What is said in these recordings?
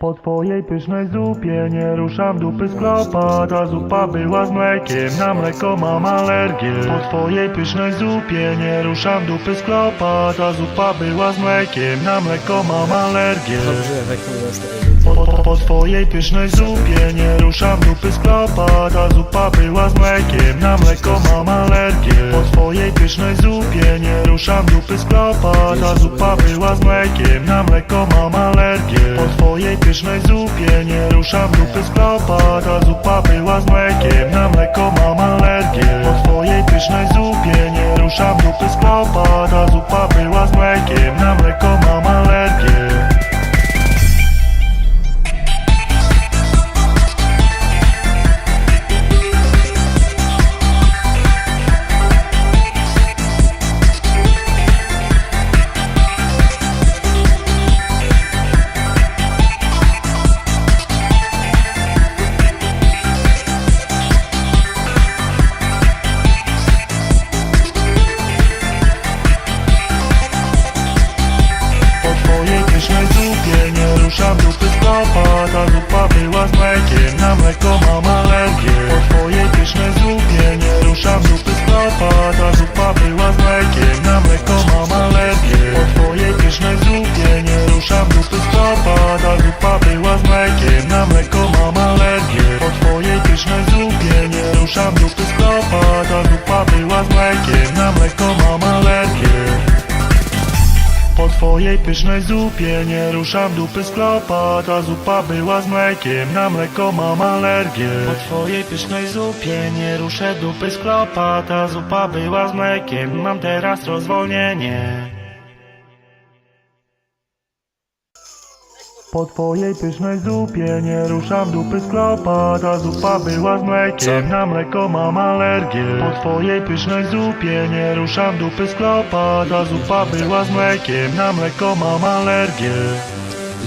Po twojej pysznej zupie nie ruszam dupy z klopa Ta zupa była z mlekiem, na mleko mam alergię. Po twojej pysznej zupie nie ruszam dupy z klopa Ta zupa była z mlekiem, na mleko mam alergię. Dobrze, po, po, po twojej pysznej zupie nie ruszam dupy z klopa Ta zupa była z mlekiem, na mleko mam alergię. Po twojej pysznej zupie nie ruszam dupy z klopa Ta zupa była z mlekiem, na mleko mam pysznej zupie nie ruszam dupy z klopa Ta zupa była z mlekiem, na mleko mam alergię. Po twojej pysznej zupie nie ruszam dupy z klopa ruszam dupy z klopa Ta zupa była z mlekiem, na mleko mam alergię. Po twojej pysznej zupie nie ruszam dupy z klopa Ta zupa była z mlekiem, na mleko mam alergię. Po twojej pysznej zupie nie ruszam dupy z klopa Ta zupa była z mlekiem, na mleko mam alergię. Po twojej pysznej zupie nie ruszam dupy z klopa Ta zupa była z mlekiem, na mleko mam alergię. po twojej pysznej zupie. Nie ruszam dupy z klopa Ta zupa była z mlekiem, na mleko mam alergię. Po twojej pysznej zupie nie ruszę dupy z klopa Ta zupa była z mlekiem, mam teraz rozwolnienie Po twojej pysznej zupie nie ruszam dupy z klopa Ta zupa była z mlekiem, na mleko mam alergię. Po twojej pysznej zupie nie ruszam dupy z klopa Ta zupa była z mlekiem, na mleko mam alergię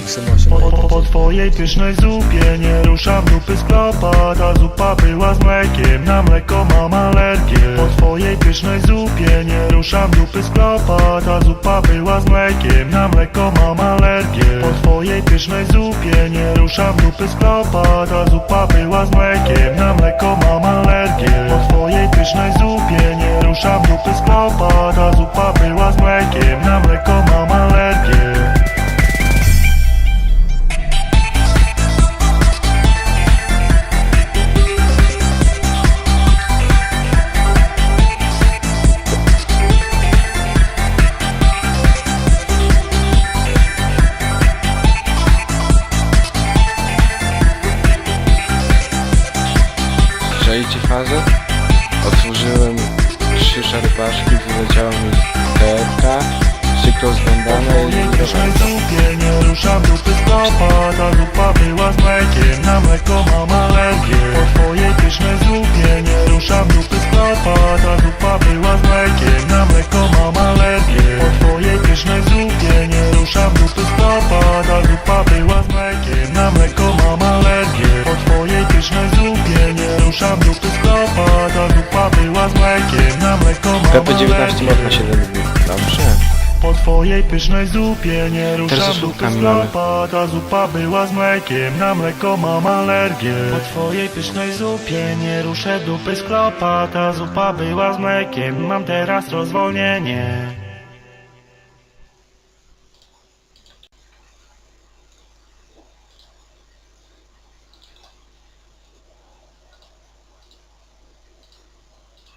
XM8. po, po, po twojej pysznej zupie nie ruszam dupy z klopa Ta zupa była z mlekiem, na mleko mam alergię. Po twojej pysznej zupie nie ruszam dupy z klopa Ta zupa była z mlekiem, na mleko mam alergię. Po twojej pysznej zupie nie ruszam dupy z klopa Ta zupa była z mlekiem, na mleko mam alergię. Po twojej pysznej zupie nie ruszam dupy z klopa Ta zupa była z mlekiem, na mleko mam Czajcie fazę? Otworzyłem trzy szarpaszki, wyleciała mi KFK, przykro zglądane i zupie nie ruszam dupy z klopa Ta zupa była z mlekiem, na mleko mam alergię Po twojej pysznej zupie nie ruszam dupy z klopa Ta była z mlekiem, na mleko mam ruszam dupy z klopa Ta zupa była z mlekiem, na mleko mam PP19 alergię można się długi. Dobrze. po twojej pysznej zupie nie ruszam dupy żółkami mamy. Ta zupa była z mlekiem, na mleko mam alergię Po twojej pysznej zupie nie ruszę dupy z klopa Ta zupa była z mlekiem, mam teraz rozwolnienie